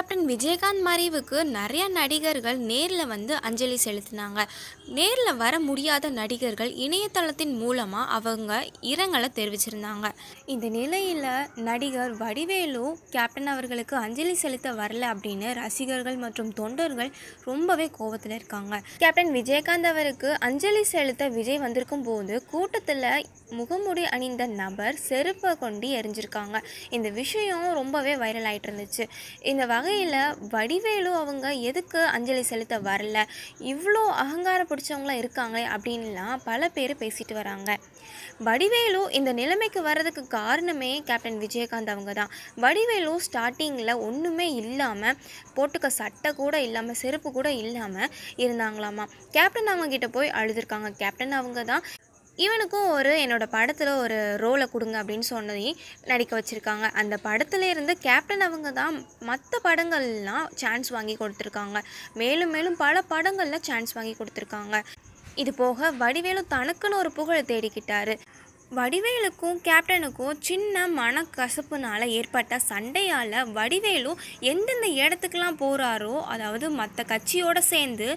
Captain Vijayakanth மறைவுக்கு நிறைய நடிகர்கள் நேரில் வந்து அஞ்சலி செலுத்தினாங்க. நேரில் வர முடியாத நடிகர்கள் இணையதளத்தின் மூலமாக அவங்க இரங்கலை தெரிவிச்சிருந்தாங்க. இந்த நிலையில் நடிகர் வடிவேலு கேப்டன் அவர்களுக்கு அஞ்சலி செலுத்த வரல அப்படின்னு ரசிகர்கள் மற்றும் தொண்டர்கள் ரொம்பவே கோபத்தில் இருக்காங்க. கேப்டன் விஜயகாந்த் அவருக்கு அஞ்சலி செலுத்த விஜய் வந்திருக்கும் போது கூட்டத்தில் முகமுடி அணிந்த நபர் செருப்பை கொண்டு எரிஞ்சிருக்காங்க. இந்த விஷயம் ரொம்பவே வைரல் ஆயிட்டு இருந்துச்சு. இந்த வகையில் வடிவேலு அவங்க எதுக்கு அஞ்சலி செலுத்த வரல? இவ்வளோ அகங்காரம் பிடிச்சவங்களாம் இருக்காங்களே அப்படின்லாம் பல பேர் பேசிட்டு வராங்க. வடிவேலு இந்த நிலைமைக்கு வர்றதுக்கு காரணமே கேப்டன் விஜயகாந்த் அவங்க தான். வடிவேலு ஸ்டார்டிங்கில் ஒன்றுமே இல்லாமல் போட்டுக்க சட்டை கூட இல்லாமல் செருப்பு கூட இல்லாமல் இருந்தாங்களாமா? கேப்டன் அவங்க கிட்ட போய் அழுதுருக்காங்க. கேப்டன் அவங்க தான் இவனுக்கும் ஒரு என்னோடய படத்தில் ஒரு ரோலை கொடுங்க அப்படின்னு சொன்னதையும் நடிக்க வச்சுருக்காங்க. அந்த படத்துல இருந்து கேப்டன் அவங்க தான் மற்ற படங்கள்லாம் சான்ஸ் வாங்கி கொடுத்துருக்காங்க. மேலும் மேலும் பல படங்களில் சான்ஸ் வாங்கி கொடுத்துருக்காங்க. இது போக வடிவேலு தனக்குன்னு ஒரு புகழை தேடிக்கிட்டாரு. வடிவேலுக்கும் கேப்டனுக்கும் சின்ன மனக்கசப்புனால் ஏற்பட்ட சண்டையால் வடிவேலு எந்தெந்த இடத்துக்கெலாம் போகிறாரோ அதாவது மற்ற கட்சியோடு சேர்ந்து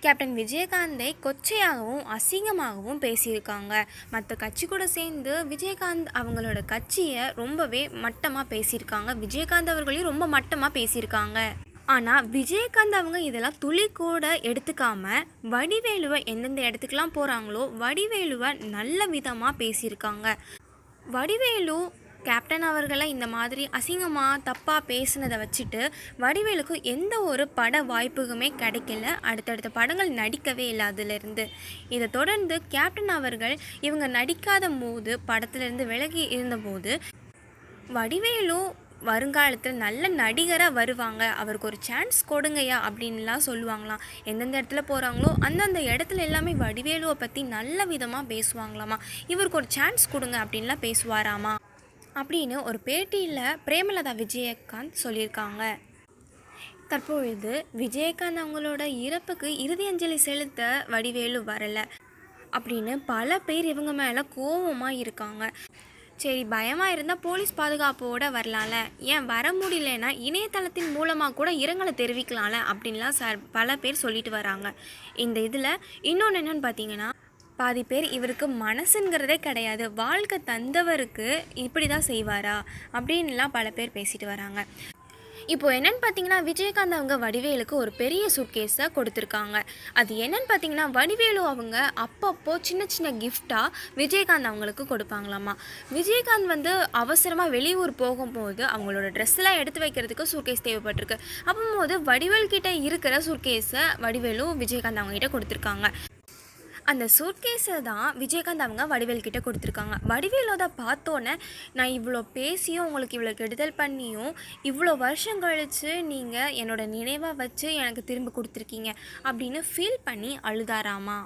கேப்டன் விஜயகாந்தை கொச்சையாகவும் அசிங்கமாகவும் பேசியிருக்காங்க. மற்ற கட்சி கூட சேர்ந்து விஜயகாந்த் அவங்களோட கட்சியை ரொம்பவே மட்டமாக பேசியிருக்காங்க. விஜயகாந்த் அவர்களையும் ரொம்ப மட்டமாக பேசியிருக்காங்க. ஆனால் விஜயகாந்த் அவங்க இதெல்லாம் துளி கூட எடுத்துக்காம வடிவேலுவை எந்தெந்த இடத்துக்குலாம் போகிறாங்களோ வடிவேலுவை நல்ல விதமாக பேசியிருக்காங்க. வடிவேலு கேப்டன் அவர்களை இந்த மாதிரி அசிங்கமாக தப்பாக பேசினதை வச்சுட்டு வடிவேலுக்கு எந்த ஒரு பட வாய்ப்புக்குமே கிடைக்கல. அடுத்தடுத்த படங்கள் நடிக்கவே இல்லை அதிலிருந்து. இதை தொடர்ந்து கேப்டன் அவர்கள் இவங்க நடிக்காத போது படத்துலேருந்து விலகி இருந்தபோது வடிவேலு வருங்காலத்தில் நல்ல நடிகராக வருவாங்க. அவருக்கு ஒரு சான்ஸ் கொடுங்கய்யா அப்படின்லாம் சொல்லுவாங்களாம். எந்தெந்த இடத்துல போகிறாங்களோ அந்தந்த இடத்துல எல்லாமே வடிவேலுவை பற்றி நல்ல விதமாக பேசுவாங்களாமா. இவருக்கு ஒரு சான்ஸ் கொடுங்க அப்படின்லாம் பேசுவாராமா. அப்படின்னு ஒரு பேட்டியில் பிரேமலதா விஜயகாந்த் சொல்லியிருக்காங்க. தற்பொழுது விஜயகாந்த் அவங்களோட இறப்புக்கு இறுதி அஞ்சலி செலுத்த வடிவேலு வரலை அப்படின்னு பல பேர் இவங்க மேலே கோவமாக இருக்காங்க. சரி பயமாக இருந்தால் போலீஸ் பாதுகாப்போடு வரலாம்ல. ஏன் வர முடியலன்னா இணையதளத்தின் மூலமாக கூட இரங்கலை தெரிவிக்கலாம்ல அப்படின்லாம் சார் பல பேர் சொல்லிட்டு வராங்க. இந்த இதில் இன்னொன்று என்னென்னு பார்த்தீங்கன்னா பாதி பேர் இவருக்கு மனசுங்கிறதே கிடையாது. வாழ்க்கை தந்தவருக்கு இப்படி தான் செய்வாரா? அப்படின்லாம் பல பேர் பேசிட்டு வராங்க. இப்போ என்னன்னு பார்த்தீங்கன்னா விஜயகாந்த் அவங்க வடிவேலுக்கு ஒரு பெரிய சூட்கேஸை கொடுத்துருக்காங்க. அது என்னென்னு பார்த்தீங்கன்னா வடிவேலு அவங்க அப்பப்போ சின்ன சின்ன கிஃப்டாக விஜயகாந்த் அவங்களுக்கு கொடுப்பாங்களாமா. விஜயகாந்த் வந்து அவசரமாக வெளியூர் போகும்போது அவங்களோட ட்ரெஸ்ஸெல்லாம் எடுத்து வைக்கிறதுக்கு சூட்கேஸ் தேவைப்பட்டிருக்கு. அப்போது வடிவேல் கிட்டே இருக்கிற சூட்கேஸை வடிவேலு விஜயகாந்த் அவங்க கிட்ட கொடுத்துருக்காங்க. அந்த சூட்கேஸை தான் விஜயகாந்த் அவங்க வடிவேல்கிட்ட கொடுத்துருக்காங்க. வடிவேல் அதை பார்த்தோன்னே நான் இவ்வளோ பேசியும் உங்களுக்கு இவ்வளோ கெடுதல் பண்ணியும் இவ்வளோ வருஷம் கழித்து நீங்கள் என்னோட நினைவாக வச்சு எனக்கு திரும்ப கொடுத்துருக்கீங்க அப்படின்னு ஃபீல் பண்ணி அழுதாராமா?